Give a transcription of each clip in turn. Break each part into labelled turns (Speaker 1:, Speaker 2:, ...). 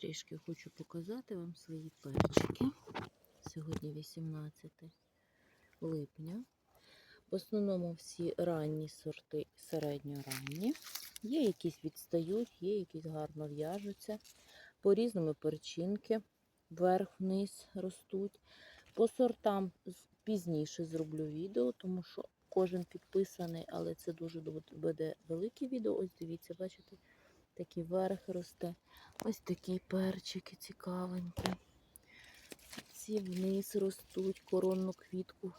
Speaker 1: трішки хочу показати вам свої перчики. Сьогодні 18 липня. В основному всі ранні сорти середньоранні. Є якісь відстають, є якісь гарно в'яжуться. По різному перчинки вверх-вниз ростуть. По сортам пізніше зроблю відео, тому що кожен підписаний, але це дуже буде велике відео. Ось дивіться, бачите, такий верх росте. Ось такі перчики цікавенькі. Ці вниз ростуть, коронну квітку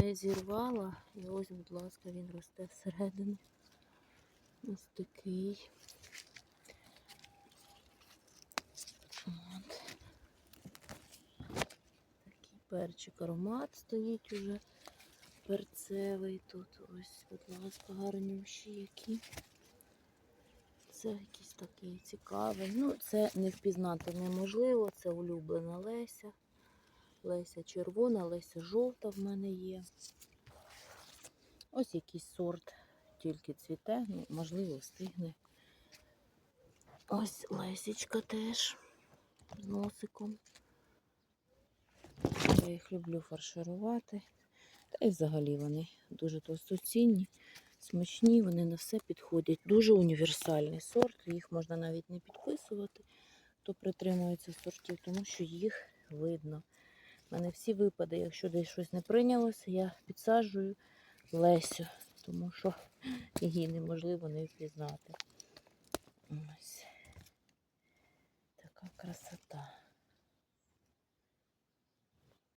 Speaker 1: не зірвала. І ось, будь ласка, він росте всередині. Ось такий. От. Такий перчик аромат стоїть уже перцевий. Тут ось, будь ласка, гарнющі які. Це якийсь такий цікавий. Ну, це не впізнати неможливо. Це улюблена Леся. Леся червона, Леся жовта в мене є. Ось якийсь сорт тільки цвіте, ну, можливо, встигне. Ось Лесічка теж з носиком. Я їх люблю фарширувати. Та й взагалі вони дуже товстоцінні, смачні, вони на все підходять. Дуже універсальний сорт, їх можна навіть не підписувати, хто притримується сортів, тому що їх видно. У мене всі випади, якщо десь щось не прийнялося, я підсаджую Лесю, тому що її неможливо не впізнати. Ось така красота.